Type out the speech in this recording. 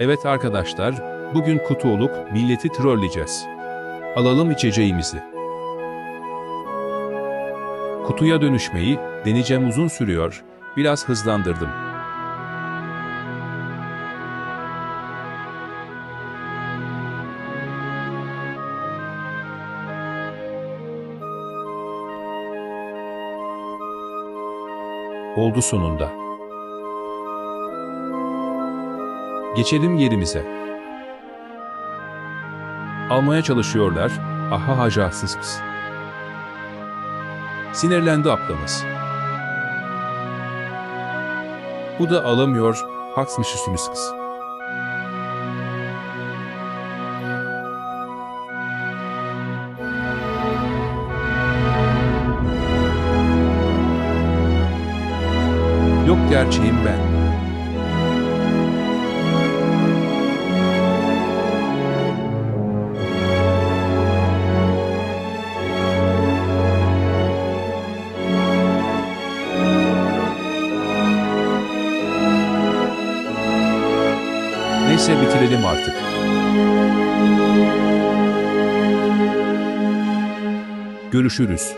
Evet arkadaşlar, bugün kutu olup milleti trolleyeceğiz. Alalım içeceğimizi. Kutuya dönüşmeyi deneyeceğim uzun sürüyor, biraz hızlandırdım. Oldu sonunda. Geçelim yerimize. Almaya çalışıyorlar. Aha hacasız kız. Sinirlendi ablamız. Bu da alamıyor. Haksmış üstümüz kız. Yok gerçeğim ben. Neyse bitirelim artık. Görüşürüz.